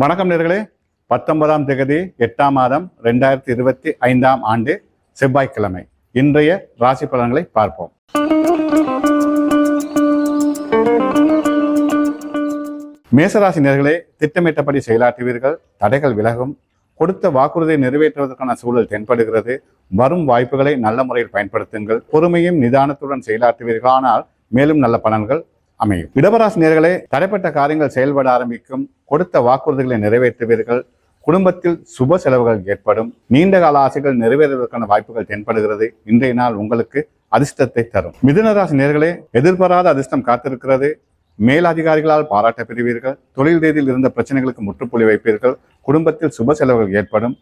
வணக்கம் நேர்களே. பத்தொன்பதாம் தேதி எட்டாம் மாதம் ரெண்டாயிரத்தி இருபத்தி ஐந்தாம் ஆண்டு செவ்வாய்க்கிழமை. இன்றைய ராசி பலன்களை பார்ப்போம். மேசராசி நேர்களே திட்டமிட்டபடி செயலாற்றுவீர்கள் தடைகள் விலகும் கொடுத்த வாக்குறுதியை நிறைவேற்றுவதற்கான சூழல் தென்படுகிறது வரும் வாய்ப்புகளை நல்ல முறையில் பயன்படுத்துங்கள் பொறுமையும் நிதானத்துடன் செயலாற்றுவீர்கள் ஆனால் மேலும் நல்ல பலன்கள் அமையும். இடவராசி நேர்களே தடைப்பட்ட காரியங்கள் செயல்பட ஆரம்பிக்கும் கொடுத்த வாக்குறுதிகளை நிறைவேற்றுவீர்கள் குடும்பத்தில் சுப செலவுகள் ஏற்படும் நீண்ட கால ஆசைகள் நிறைவேறுவதற்கான வாய்ப்புகள் தென்படுகிறது இன்றைய நாள் உங்களுக்கு அதிர்ஷ்டத்தை தரும். மிதுனராசி நேர்களே எதிர்பாராத அதிர்ஷ்டம் காத்திருக்கிறது மேலதிகாரிகளால் பாராட்ட பெறுவீர்கள் தொழில் ரீதியில் இருந்த பிரச்சனைகளுக்கு முற்றுப்புள்ளி வைப்பீர்கள் குடும்பத்தில் சுப செலவுகள் ஏற்படும்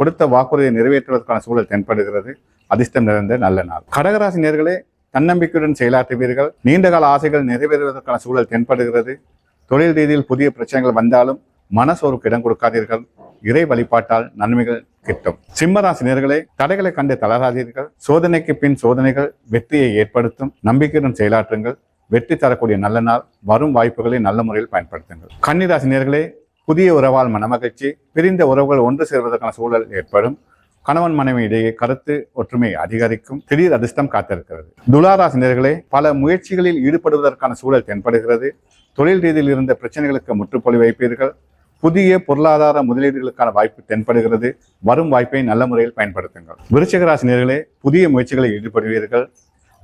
கொடுத்த வாக்குறுதியை நிறைவேற்றுவதற்கான சூழல் தென்படுகிறது அதிர்ஷ்டம் நிறைந்த நல்ல நாள். கடகராசி நேர்களே தன்னம்பிக்கையுடன் செயலாற்றுவீர்கள். நீண்டகால ஆசைகள் நிறைவேறுவதற்கான சூழல் தென்படுகிறது. தொழில் ரீதியில் புதிய பிரச்சனைகள் வந்தாலும் மனசோருக்கு இடம் கொடுக்காதீர்கள். இறை வழிபாட்டால் நன்மைகள் கிட்டும். சிம்மராசினர்களே தடைகளை கண்டு தளராதீர்கள். சோதனைக்கு பின் சோதனைகள் வெற்றியை ஏற்படுத்தும். நம்பிக்கையுடன் செயலாற்றுங்கள். வெற்றி தரக்கூடிய நல்ல நாள். வரும் வாய்ப்புகளை நல்ல முறையில் பயன்படுத்துங்கள். கன்னிராசி நேர்களே புதிய உறவால் மனமகிழ்ச்சி. பிரிந்த உறவுகள் ஒன்று சேர்வதற்கான சூழல் ஏற்படும். கணவன் மனைவி இடையே கருத்து ஒற்றுமை அதிகரிக்கும் திடீர் அதிர்ஷ்டம் காத்திருக்கிறது. துளாராசினியர்களே பல முயற்சிகளில் ஈடுபடுவதற்கான சூழல் தென்படுகிறது. தொழில் ரீதியில் இருந்த பிரச்சனைகளுக்கு முற்றுப்புள்ளி வைப்பீர்கள். புதிய பொருளாதார முதலீடுகளுக்கான வாய்ப்பு தென்படுகிறது. வரும் வாய்ப்பை நல்ல முறையில் பயன்படுத்துங்கள். விருச்சகராசினியர்களே புதிய முயற்சிகளில் ஈடுபடுவீர்கள்.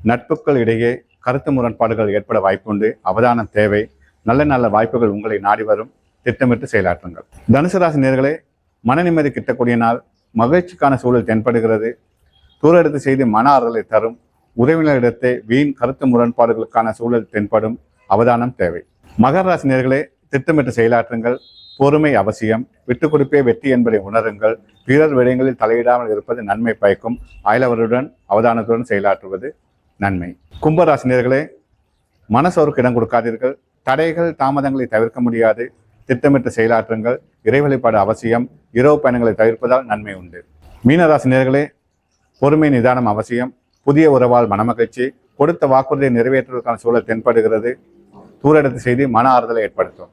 நட்புகள் இடையே கருத்து முரண்பாடுகள் ஏற்பட வாய்ப்புண்டு. அவதானம் தேவை. நல்ல நல்ல வாய்ப்புகள் உங்களை நாடி வரும். திட்டமிட்டு செயலாற்றுங்கள். தனுசு ராசி நேர்களே மன நிம்மதி கிட்டக்கூடிய நாள். மகிழ்ச்சிக்கான சூழல் தென்படுகிறது. தூர எடுத்து செய்து மன ஆறுதலை தரும். உறவினரிடத்தை வீண் கருத்து முரண்பாடுகளுக்கான சூழல் தென்படும். அவதானம் தேவை. மகர ராசி நேர்களே திட்டமிட்டு செயலாற்றுங்கள். பொறுமை அவசியம். விட்டு கொடுப்பே வெற்றி என்பதை உணருங்கள். பிறர் விடயங்களில் தலையிடாமல் இருப்பது நன்மை பயக்கும். அயலவருடன் அவதானத்துடன் செயலாற்றுவது நன்மை. கும்பராசினியர்களே மனசோருக்கு இடம் கொடுக்காதீர்கள். தடைகள் தாமதங்களை தவிர்க்க முடியாது. திட்டமிட்டு செயலாற்றுங்கள். இறை வழிபாடு அவசியம். இரவு பயணங்களை தவிர்ப்பதால் நன்மை உண்டு. மீனராசினியர்களே பொறுமை நிதானம் அவசியம். புதிய உறவால் மனமகிழ்ச்சி. கொடுத்த வாக்குறுதியை நிறைவேற்றுவதற்கான சூழல் தென்படுகிறது. தூரடத்து செய்து மன ஆறுதலை ஏற்படுத்தும்.